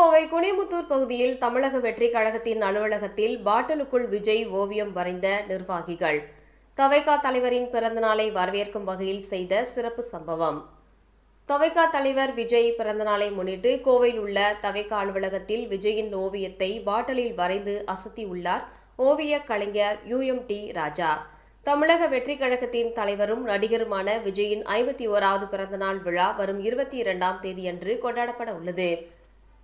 கோவை குனிமுத்தூர் பகுதியில் தமிழக வெற்றி கழகத்தின் அலுவலகத்தில் பாட்டலுக்குள் விஜய் ஓவியம் வரைந்த நிர்வாகிகள். தவைகா தலைவரின் பிறந்தநாளை வரவேற்கும் வகையில் செய்த சிறப்பு சம்பவம். தவைகா தலைவர் விஜய் பிறந்தநாளை முன்னிட்டு கோவையில் உள்ள தவைகா அலுவலகத்தில் விஜயின் ஓவியத்தை பாட்டலில் வரைந்து அசத்தியுள்ளார் ஓவிய கலைஞர் யுஎம்டி ராஜா. தமிழக வெற்றி கழகத்தின் தலைவரும் நடிகருமான விஜயின் ஐம்பத்தி ஓராவது பிறந்தநாள் விழா வரும் இருபத்தி இரண்டாம் தேதியன்று கொண்டாடப்பட உள்ளது.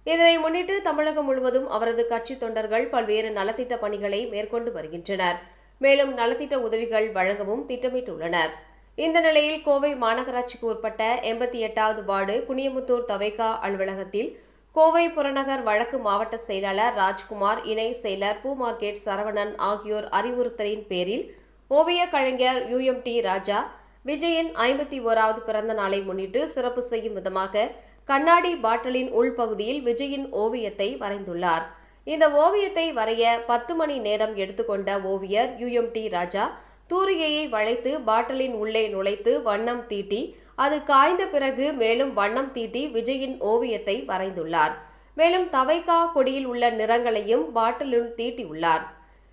இதனை முன்னிட்டு தமிழகம் முழுவதும் அவரது கட்சி தொண்டர்கள் பல்வேறு நலத்திட்ட பணிகளை மேற்கொண்டு வருகின்றனர். மேலும் நலத்திட்ட உதவிகள் வழங்கவும் திட்டமிட்டுள்ளனர். இந்த நிலையில் கோவை மாநகராட்சிக்கு உட்பட்ட எண்பத்தி எட்டாவது வார்டு குனியமுத்தூர் தவைக்கா அலுவலகத்தில் கோவை புறநகர் வழக்கு மாவட்ட செயலாளர் ராஜ்குமார் இணை செயலர் பூ மார்க்கெட் சரவணன் ஆகியோர் அறிவுறுத்தலின் பேரில் ஓவிய கலைஞர் யுஎம்டி ராஜா விஜயின் ஐம்பத்தி ஓராவது பிறந்த நாளை முன்னிட்டு சிறப்பு செய்யும் விதமாக கண்ணாடி பாட்டிலின் உள்பகுதியில் விஜயின் ஓவியத்தை வரைந்துள்ளார். இந்த ஓவியத்தை வரைய பத்து மணி நேரம் எடுத்துக்கொண்ட ஓவியர் யுஎம்டி ராஜா தூரிகையை வளைத்து பாட்டிலின் உள்ளே நுழைத்து வண்ணம் தீட்டி அது காய்ந்த பிறகு மேலும் வண்ணம் தீட்டி விஜயின் ஓவியத்தை வரைந்துள்ளார். மேலும் தவைக்கா கொடியில் உள்ள நிறங்களையும் பாட்டிலுள் தீட்டியுள்ளார்.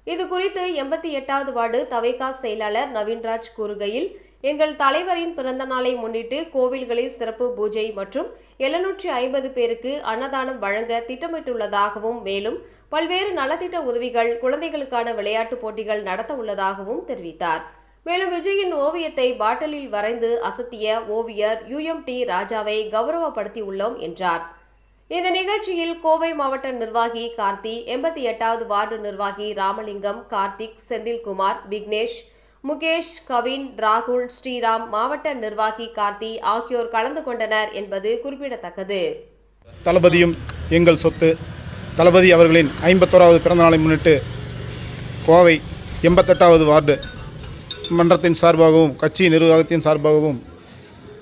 இது குறித்து எண்பத்தி எட்டாவது வார்டு தவைக்கா செயலாளர் நவீன்ராஜ் கூறுகையில் எங்கள் தலைவரின் பிறந்த நாளை முன்னிட்டு கோவில்களில் சிறப்பு பூஜை மற்றும் எழுநூற்றி ஐம்பது பேருக்கு அன்னதானம் வழங்க திட்டமிட்டுள்ளதாகவும் மேலும் பல்வேறு நலத்திட்ட உதவிகள் குழந்தைகளுக்கான விளையாட்டுப் போட்டிகள் நடத்த உள்ளதாகவும் தெரிவித்தார். மேலும் விஜயின் ஓவியத்தை பாட்டிலில் வரைந்து அசத்திய ஓவியர் யுஎம்டி ராஜாவை கௌரவப்படுத்தியுள்ளோம் என்றார். இந்த நிகழ்ச்சியில் கோவை மாவட்ட நிர்வாகி கார்த்தி எண்பத்தி எட்டாவது வார்டு நிர்வாகி ராமலிங்கம் கார்த்திக் செந்தில்குமார் விக்னேஷ் முகேஷ் கவின் ராகுல் ஸ்ரீராம் மாவட்ட நிர்வாகி கார்த்தி ஆகியோர் கலந்து கொண்டனர் என்பது குறிப்பிடத்தக்கது. தளபதியும் எங்கள் சொத்து. தளபதி அவர்களின் ஐம்பத்தோராவது பிறந்தநாளை முன்னிட்டு கோவை எண்பத்தெட்டாவது வார்டு மன்றத்தின் சார்பாகவும் கட்சி நிர்வாகத்தின் சார்பாகவும்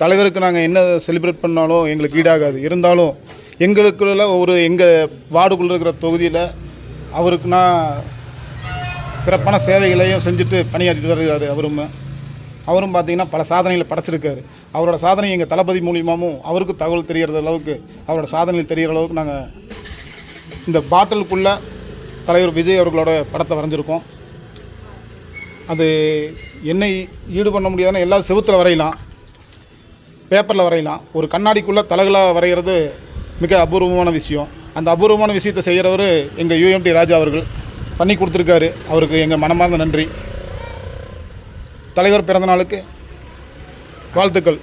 தலைவருக்கு நாங்கள் என்ன செலிப்ரேட் பண்ணாலும் எங்களுக்கு ஈடாகாது. இருந்தாலும் எங்களுக்குள்ள ஒரு எங்கள் வார்டுக்குள்ளே இருக்கிற தொகுதியில் அவருக்குனா சிறப்பான சேவைகளையும் செஞ்சுட்டு பணியாற்றிட்டு வருகிறார் அவரும். அவரும் பார்த்தீங்கன்னா பல சாதனைகளை படைச்சிருக்காரு. அவரோட சாதனை எங்கள் தளபதி மூலியமாகவும் அவருக்கு தகவல் தெரிகிற அளவுக்கு அவரோட சாதனைகள் தெரிகிற அளவுக்கு நாங்கள் இந்த பாட்டிலுக்குள்ளே தலைவர் விஜய் அவர்களோட படத்தை வரைஞ்சிருக்கோம். அது என்னை ஈடு பண்ண முடியாதுன்னா எல்லா செவுத்தில் வரையலாம் பேப்பரில் வரையலாம். ஒரு கண்ணாடிக்குள்ளே தலைகளாக வரைகிறது மிக அபூர்வமான விஷயம். அந்த அபூர்வமான விஷயத்தை செய்கிறவர் எங்கள் யூஎம்டி ராஜா அவர்கள். பண்ணி கொடுத்துருக்காரு. அவருக்கு எங்கள் மனமார்ந்த நன்றி. தலைவர் பிறந்த நாளுக்கு வாழ்த்துக்கள்.